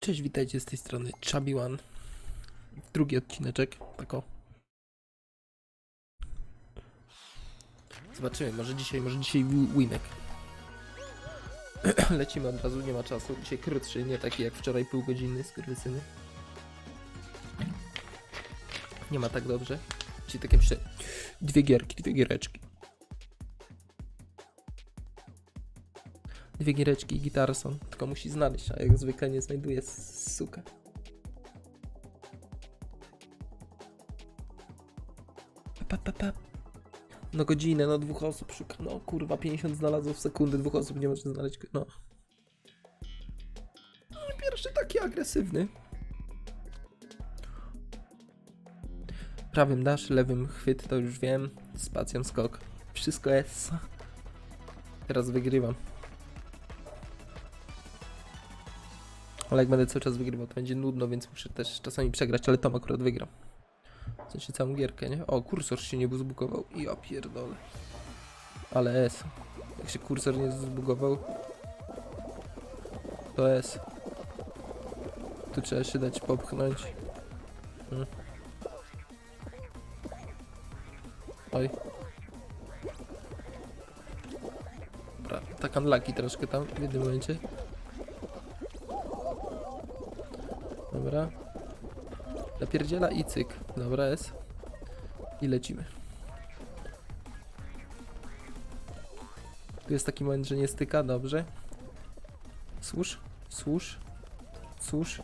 Cześć, witajcie z tej strony One. Drugi odcineczek, tako. Zobaczymy, może dzisiaj, może dzisiaj wi- winek. Lecimy od razu, nie ma czasu. Dzisiaj krótszy, nie taki jak wczoraj półgodzinny, skurwysyny. Nie ma tak dobrze. Dzisiaj takie prze... Dwie gierki, dwie giereczki. Dwie giereczki i gitarson. Tylko musi znaleźć, a jak zwykle nie znajduje suka. Pa, pa, pa. No godzinę, no dwóch osób szuka. No kurwa, 50 znalazło w sekundę, dwóch osób nie może znaleźć. No. No, Pierwszy taki agresywny. Prawym dasz, lewym chwyt, to już wiem. Spacją skok. Wszystko jest. Teraz wygrywam. Ale jak będę cały czas wygrywał, to będzie nudno, więc muszę też czasami przegrać, ale Tom akurat wygram. W sensie całą gierkę, nie? O, kursor się nie zbugował. I ja pierdolę. Ale S. Jak się kursor nie zbugował, to S. Tu trzeba się dać popchnąć. Hmm. Oj. Dobra, tak unlucky troszkę tam w jednym momencie. Dobra. Napierdziela i cyk. Dobra jest. I lecimy. Tu jest taki moment, że nie styka, dobrze. Służ, służ, służ.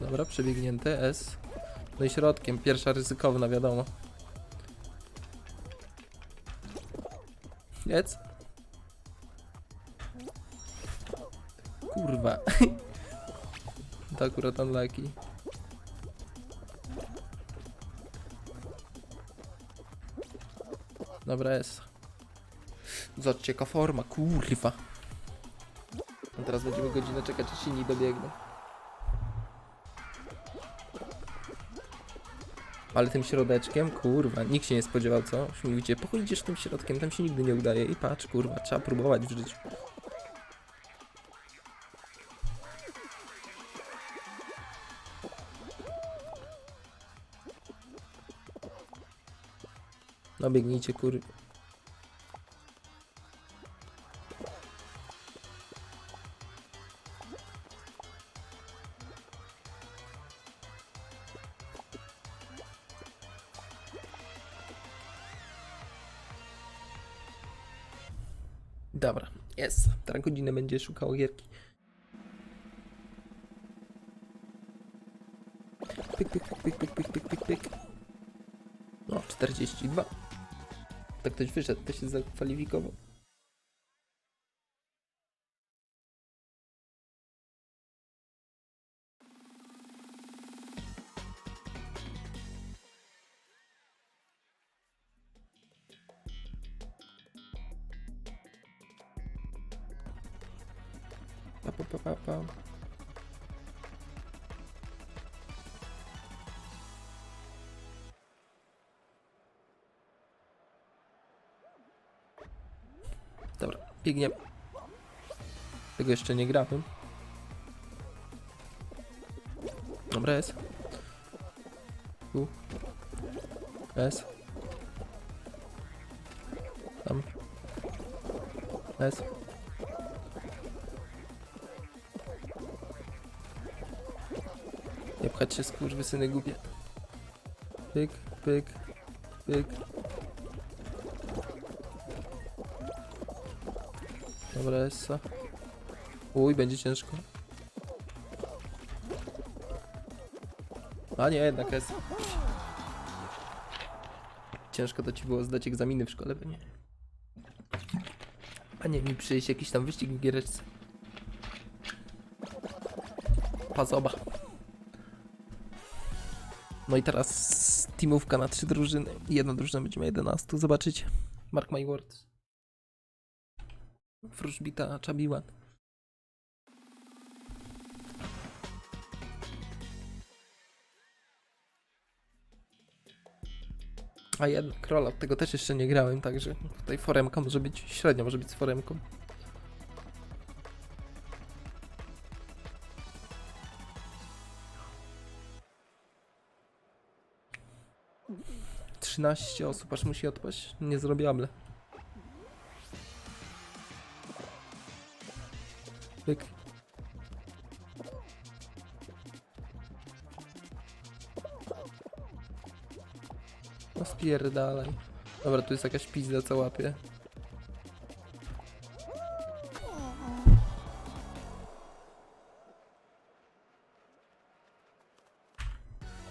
Dobra, przebiegnięte, S. No i środkiem, pierwsza ryzykowna, wiadomo. Jedz. Kurwa. To akurat unlucky. Dobra jest. Zobaczcie jaka forma, kurwa. A teraz będziemy godzinę czekać, aż inni dobiegną. Ale tym środeczkiem, kurwa, nikt się nie spodziewał, co? Już mówicie, pochodzisz tym środkiem, tam się nigdy nie udaje. I patrz, kurwa, trzeba próbować w życiu. No biegnijcie, kur... Dobra, jest. Teraz godzinę będzie szukał gierki. Pyk, pyk, pyk, pyk, pyk, pyk, pyk, pyk. No, 42. To ktoś wyszedł, to się zakwalifikował. Pa, pa, pa, pa, Tego jeszcze nie grałem. Dobra, jest. Tu. S. Tam. S. Nie pchać się skurwysyny głupie. Pyk, pyk, pyk. Dobra, Essa. Uj, będzie ciężko. A nie, jednak jest. Ciężko to ci było zdać egzaminy w szkole, bo nie. A nie mi przyjść jakiś tam wyścig w giereczce. Pazoba. No i teraz teamówka na trzy drużyny. Jedna drużyna będzie miała 11. Zobaczycie. Mark my words wróżbita Czabiłan. A jednak rola tego też jeszcze nie grałem, także tutaj foremka może być, średnio może być z foremką. Trzynaście osób aż musi odpaść. Nie zrobiable. Pyk. No spierdalaj. Dobra, tu jest jakaś pizda, co łapie.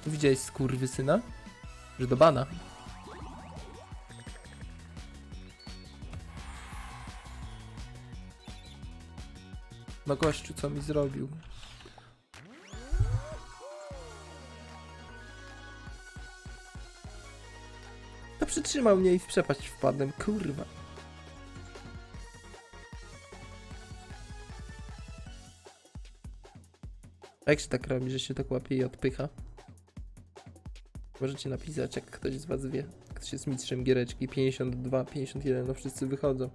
Widziałeś skurwysyna? Że do bana. No gościu, co mi zrobił? To przytrzymał mnie i w przepaść wpadłem, kurwa. A jak się tak robi, że się tak łapie i odpycha? Możecie napisać, jak ktoś z was wie. Ktoś jest mistrzem giereczki 52, 51, no wszyscy wychodzą.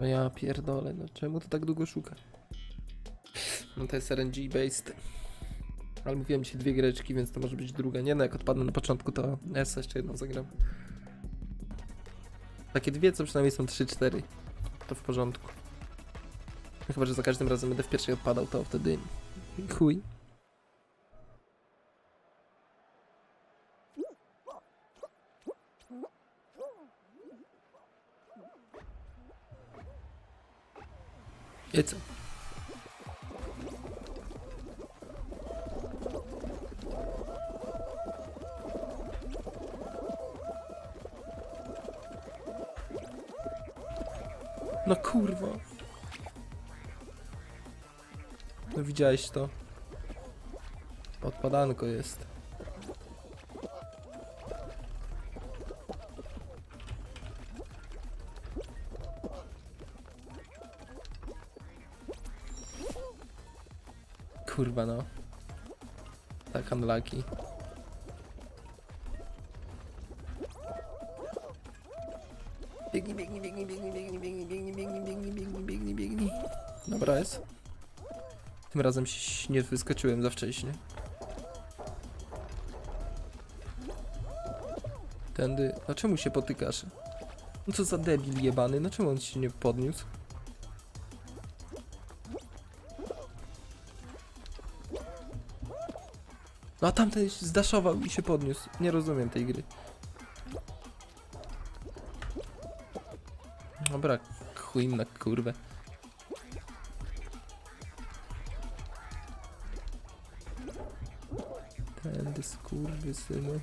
No ja pierdolę, no czemu to tak długo szuka? No to jest RNG based. Ale mówiłem ci dwie giereczki, więc to może być druga. Nie no, jak odpadnę na początku, to sobie jeszcze jedną zagram. Takie dwie, co przynajmniej są 3-4. To w porządku. Chyba, że za każdym razem będę w pierwszej odpadał, to wtedy chuj. I co? No kurwa. No widziałeś to? Odpadanko jest. Kurwa no. Tak unlucky. Biegnij, biegnij, biegnij, biegnij, biegnij, biegnij, biegnij, biegnij, biegnij, biegnij, biegnij, biegnij. Dobra jest. Tym razem się nie wyskoczyłem za wcześnie. Tędy. A czemu się potykasz? No co za debil jebany, no czemu on się nie podniósł? No a tamten się zdaszował i się podniósł. Nie rozumiem tej gry. Dobra, chuj na kurwę. Tędy skurwysyny.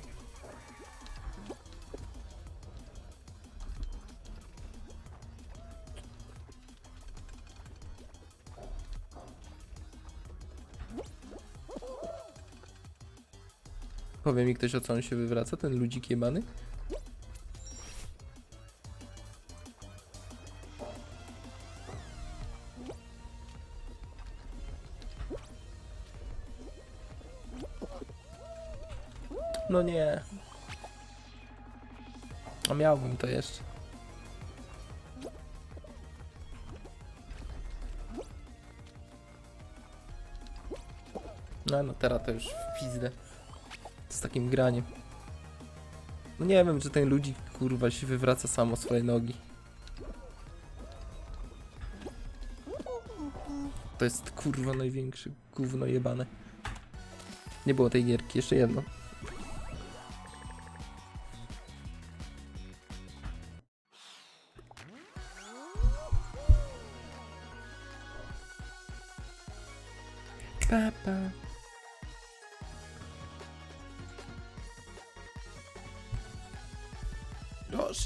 Powie mi ktoś o co on się wywraca, ten ludzik jebany? No nie. A miałbym to jeszcze. No, no teraz to już w pizdę. Z takim graniem. No nie wiem, czy ten ludzik kurwa się wywraca samo swoje nogi. To jest kurwa największy gówno jebane. Nie było tej gierki, jeszcze jedno.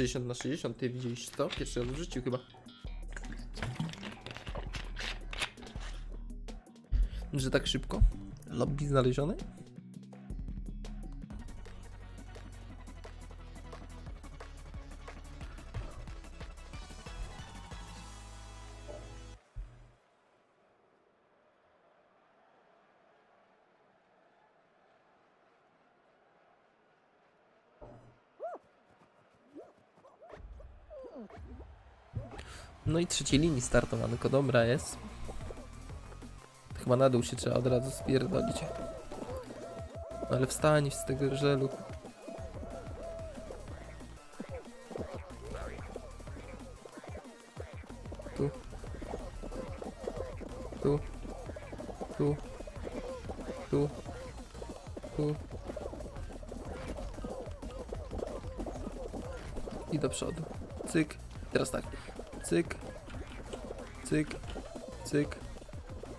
60 na 60, ty widzieliś to? Pierwszy raz w życiu chyba. Że tak szybko? Lobby znalezione? No i trzeciej linii startowanko, dobra jest. Chyba na dół się trzeba od razu spierdolić. Ale wstań z tego żelu. Tu. Tu. Tu. Tu. Tu. I do przodu. Cyk. Teraz tak. Cyk. Cyk. Cyk.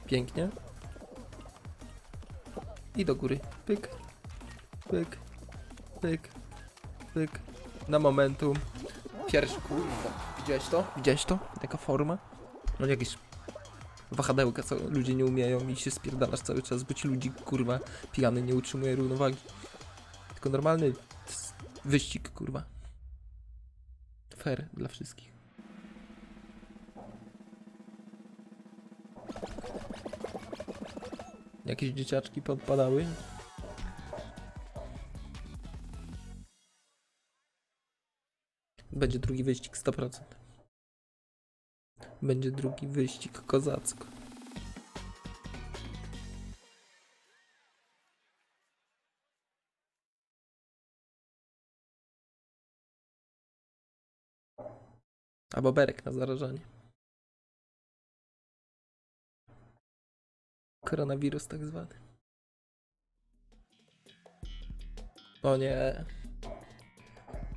Pięknie. I do góry. Pyk. Pyk. Pyk. Pyk. Na momentum. Pierwszy, kurwa. Widziałeś to? Widziałeś to? Taka forma? No jakieś wahadełka, co ludzie nie umieją i się spierdalasz cały czas, bo ci ludzi, kurwa, pijany nie utrzymuje równowagi. Tylko normalny wyścig, kurwa. Fair dla wszystkich. Jakieś dzieciaczki podpadały? Będzie drugi wyścig 100%. Będzie drugi wyścig kozacko. Albo berek na zarażanie. Koronawirus tak zwany. O nie.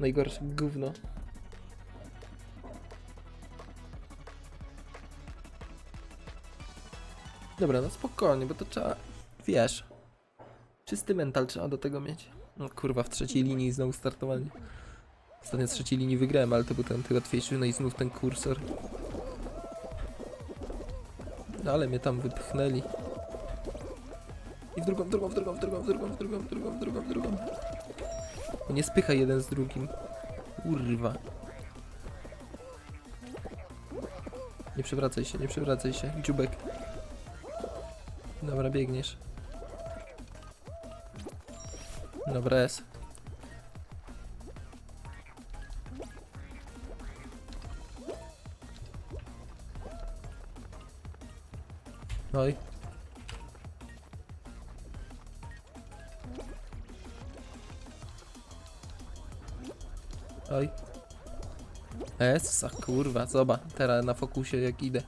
Najgorsze gówno. Dobra, no spokojnie, bo to trzeba, wiesz, czysty mental trzeba do tego mieć. No kurwa, w trzeciej linii znowu startowanie. Ostatnio z trzeciej linii wygrałem, ale to był ten łatwiejszy, no i znów ten kursor. No ale mnie tam wypchnęli. I w drugą, w drugą, w drugą, w drugą, w drugą, w drugą, w drugą, w drugą, w drugą. No nie spychaj jeden z drugim. Kurwa. Nie przewracaj się, nie przewracaj się. Dziubek. Dobra, biegniesz. Dobra, jest. Oj. Oj. Essa, kurwa, zobacz, teraz na fokusie jak idę.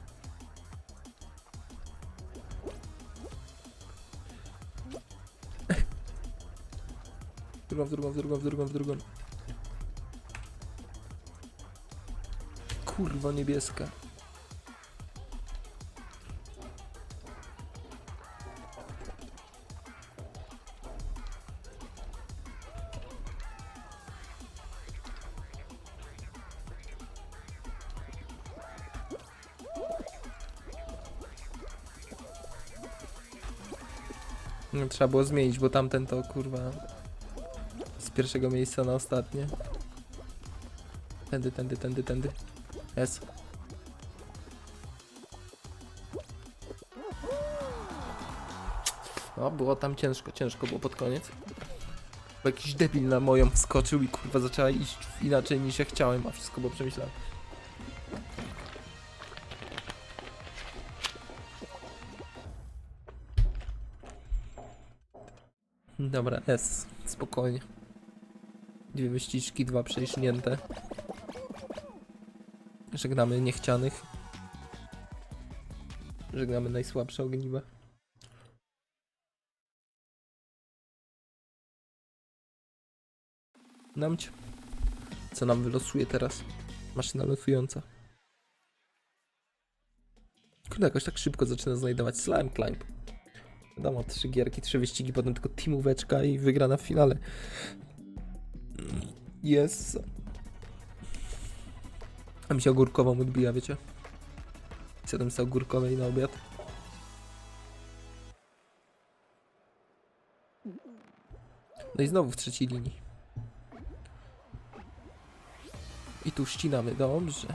W drugą, w drugą, w drugą, w drugą, w drugą. Kurwa niebieska. Trzeba było zmienić, bo tamten to kurwa z pierwszego miejsca na ostatnie. Tędy, tędy, tędy, tędy. Jest. No, było tam ciężko, ciężko było pod koniec. Bo jakiś debil na moją wskoczył i kurwa zaczęła iść inaczej niż ja chciałem, a wszystko było przemyślane. Dobra, S. Spokojnie. Dwie wyściżki, dwa przejśnięte. Żegnamy niechcianych. Żegnamy najsłabsze ogniwa. Namć. Co nam wylosuje teraz? Maszyna losująca. Kurde, jakoś tak szybko zaczyna znajdować Slime Climb. Wiadomo, trzy gierki, trzy wyścigi, potem tylko teamóweczka i wygrana w finale. Jest. A mi się ogórkową odbija, wiecie? Siadam sobie ogórkowej na obiad. No i znowu w trzeciej linii. I tu ścinamy, dobrze.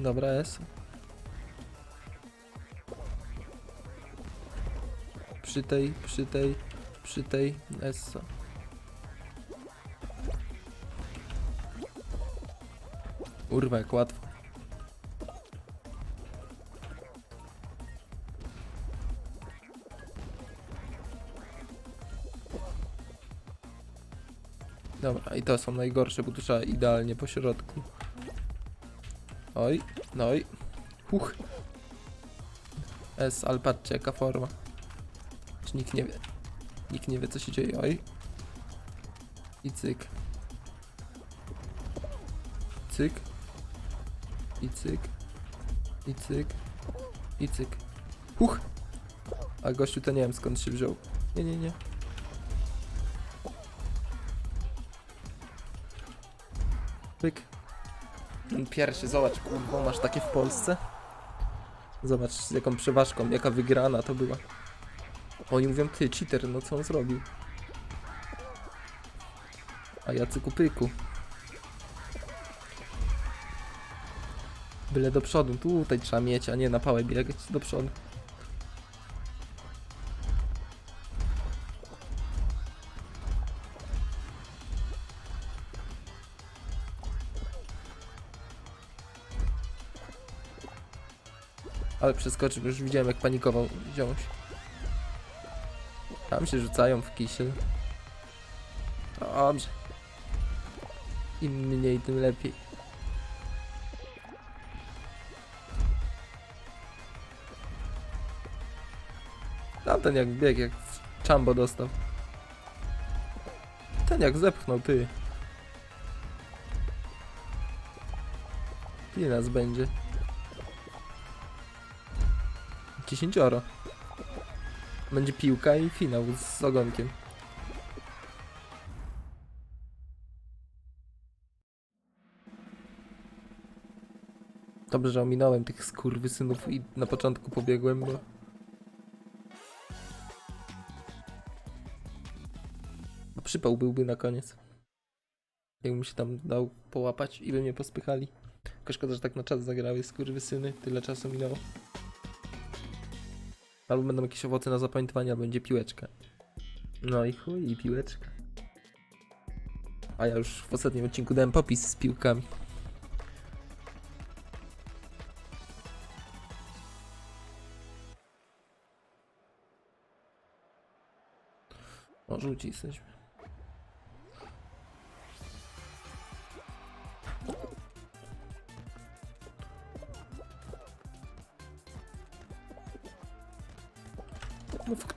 Dobra, jest. Przy tej, przy tej, przy tej, Essa. Kurwa, jak łatwo. Dobra, i to są najgorsze, bo tu trzeba idealnie po środku. Oj, no i. Huch. S, ale patrzcie jaka forma. Czy nikt nie wie. Nikt nie wie co się dzieje, oj. I cyk. Cyk. I cyk. I cyk. I cyk. Huch! A gościu to nie wiem skąd się wziął. Nie, nie, nie. Pyk. Ten Pierwszy, zobacz, kurwa, masz takie w Polsce? Zobacz z jaką przeważką, jaka wygrana to była. Oni mówią, ty, cheater, no co on zrobił? A ja cyku pyku. Byle do przodu, tutaj trzeba mieć, a nie na pałę biegać do przodu. Ale przeskoczył, już widziałem jak panikował ziomuś. Tam się rzucają w kisiel. Dobrze. Im mniej, tym lepiej. Tamten jak bieg, jak czambo dostał. Ten jak zepchnął, ty. Ile nas będzie? Dziesięcioro. Będzie piłka i finał z ogonkiem. Dobrze, że ominąłem tych skurwysynów i na początku pobiegłem, bo... bo przypał byłby na koniec. Jakbym się tam dał połapać i by mnie pospychali. Tylko szkoda, że tak na czas zagrały skurwysyny. Tyle czasu minęło. Albo będą jakieś owoce na zapamiętanie, albo będzie piłeczka. No i chuj, i piłeczka. A ja już w ostatnim odcinku dałem popis z piłkami. O, rzuci jesteśmy.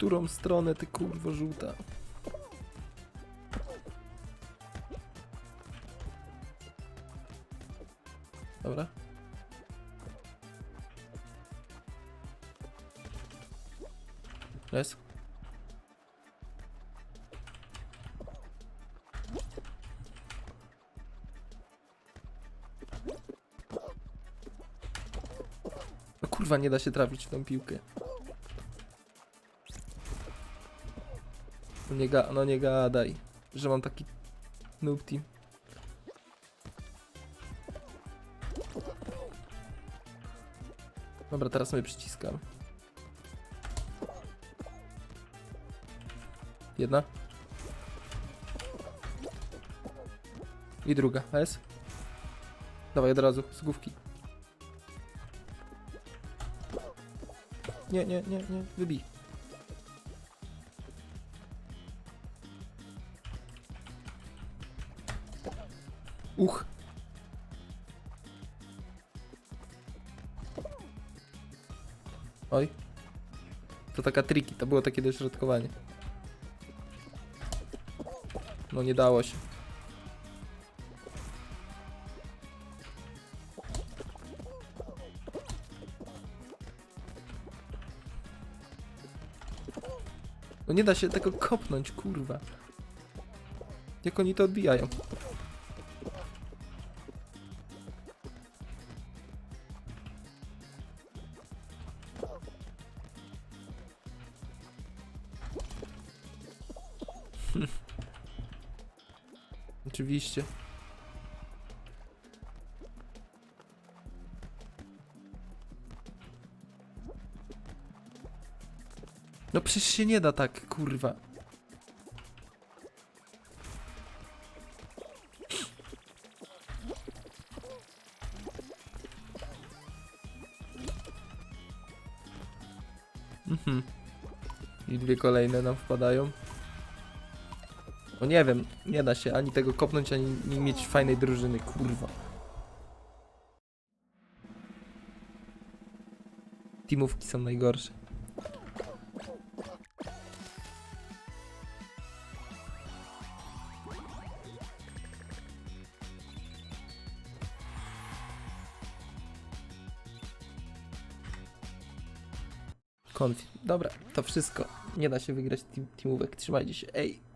Którą stronę ty kurwo żółta? Dobra. Jest. No kurwa, nie da się trafić w tą piłkę. No nie, ga no nie gadaj, że mam taki noob team. Dobra, teraz sobie przyciskam. Jedna. I druga, S. Dawaj od razu, z główki. Nie, nie, nie, nie, wybij. Uch. Oj. To taka triki, to było takie dośrodkowanie. No nie dało się. No nie da się tego kopnąć, kurwa. Jak oni to odbijają? oczywiście. No przecież się nie da tak, kurwa. Mhm. I dwie kolejne nam wpadają. No nie wiem, nie da się ani tego kopnąć, ani nie mieć fajnej drużyny, kurwa. Teamówki są najgorsze. Konfi. Dobra, to wszystko. Nie da się wygrać team, teamówek. Trzymajcie się. Ej.